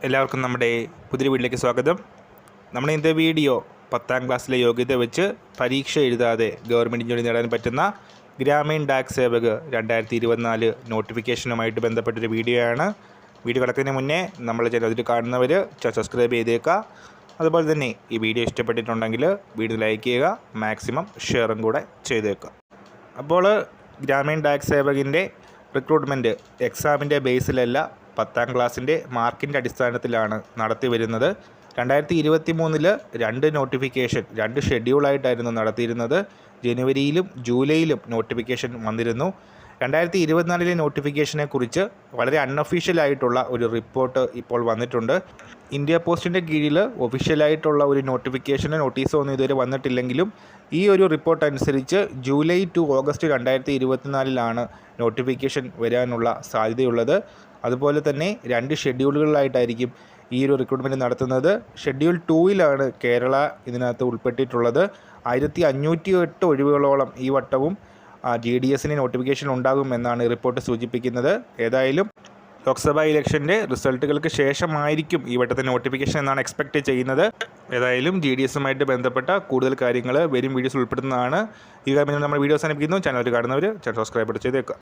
എല്ലാവർക്കും നമ്മുടെ പുതിയ വീട്ടിലേക്ക് സ്വാഗതം. നമ്മുടെ ഇന്നത്തെ വീഡിയോ പത്താം ക്ലാസ്സിലെ യോഗ്യത വെച്ച് പരീക്ഷ എഴുതാതെ ഗവൺമെന്റ് ജോലി നേടാൻ പറ്റുന്ന ഗ്രാമീൺ ഡാക് സേവക് രണ്ടായിരത്തി ഇരുപത്തിനാല് നോട്ടിഫിക്കേഷനുമായിട്ട് ബന്ധപ്പെട്ടൊരു വീഡിയോ ആണ് വീഡിയോ കിടക്കുന്നതിന് മുന്നേ നമ്മൾ ചിലതിൽ കാണുന്നവർ സബ്സ്ക്രൈബ് ചെയ്തേക്കുക അതുപോലെ തന്നെ ഈ വീഡിയോ ഇഷ്ടപ്പെട്ടിട്ടുണ്ടെങ്കിൽ വീഡിയോ ലൈക്ക് ചെയ്യുക മാക്സിമം ഷെയറും കൂടെ ചെയ്തേക്കുക അപ്പോൾ ഗ്രാമീൺ ഡാക് സേവകിന്റെ റിക്രൂട്ട്മെന്റ് എക്സാമിന്റെ ബേസിലല്ല പത്താം ക്ലാസ്സിന്റെ മാർക്കിന്റെ അടിസ്ഥാനത്തിലാണ് നടത്തി വരുന്നത് രണ്ടായിരത്തി ഇരുപത്തി മൂന്നിൽ രണ്ട് നോട്ടിഫിക്കേഷൻ രണ്ട് ഷെഡ്യൂളായിട്ടായിരുന്നു നടത്തിയിരുന്നത്. ജനുവരിയിലും ജൂലൈയിലും നോട്ടിഫിക്കേഷൻ വന്നിരുന്നു. രണ്ടായിരത്തി ഇരുപത്തിനാലിലെ നോട്ടിഫിക്കേഷനെ കുറിച്ച് വളരെ അൺഒഫീഷ്യലായിട്ടുള്ള ഒരു റിപ്പോർട്ട് ഇപ്പോൾ വന്നിട്ടുണ്ട്. ഇന്ത്യ പോസ്റ്റിന്റെ കീഴിൽ ഒഫീഷ്യലായിട്ടുള്ള ഒരു നോട്ടിഫിക്കേഷനോ നോട്ടീസോ ഒന്നും ഇതുവരെ വന്നിട്ടില്ലെങ്കിലും ഈ ഒരു റിപ്പോർട്ട് അനുസരിച്ച് ജൂലൈ ടു ഓഗസ്റ്റ് രണ്ടായിരത്തി ഇരുപത്തിനാലിലാണ് നോട്ടിഫിക്കേഷൻ വരാനുള്ള സാധ്യതയുള്ളത്. അതുപോലെ തന്നെ രണ്ട് ഷെഡ്യൂളുകളിലായിട്ടായിരിക്കും ഈ ഒരു റിക്രൂട്ട്മെന്റ് നടത്തുന്നത്. ഷെഡ്യൂൾ ടൂവിലാണ് കേരള ഇതിനകത്ത് ഉൾപ്പെട്ടിട്ടുള്ളത്. ആയിരത്തി അഞ്ഞൂറ്റി എട്ട് ഒഴിവുകളോളം ഈ വട്ടവും ജി ഡി എസിന് നോട്ടിഫിക്കേഷൻ ഉണ്ടാകുമെന്നാണ് റിപ്പോർട്ട് സൂചിപ്പിക്കുന്നത്. ഏതായാലും ലോക്സഭാ ഇലക്ഷന്റെ റിസൾട്ടുകൾക്ക് ശേഷമായിരിക്കും ഈ വട്ടത്തെ നോട്ടിഫിക്കേഷൻ എന്നാണ് എക്സ്പെക്റ്റ് ചെയ്യുന്നത്. ഏതായാലും ജി ഡി എസുമായിട്ട് ബന്ധപ്പെട്ട കൂടുതൽ കാര്യങ്ങൾ വരും വീഡിയോസ് ഉൾപ്പെടുന്നതാണ് ഈ കാര്യം നമ്മൾ വീഡിയോ അവസാനിപ്പിക്കുന്നു. ചാനൽ കാണുന്നവർ ചാനൽ സബ്സ്ക്രൈബ് ചെയ്തേക്കുക.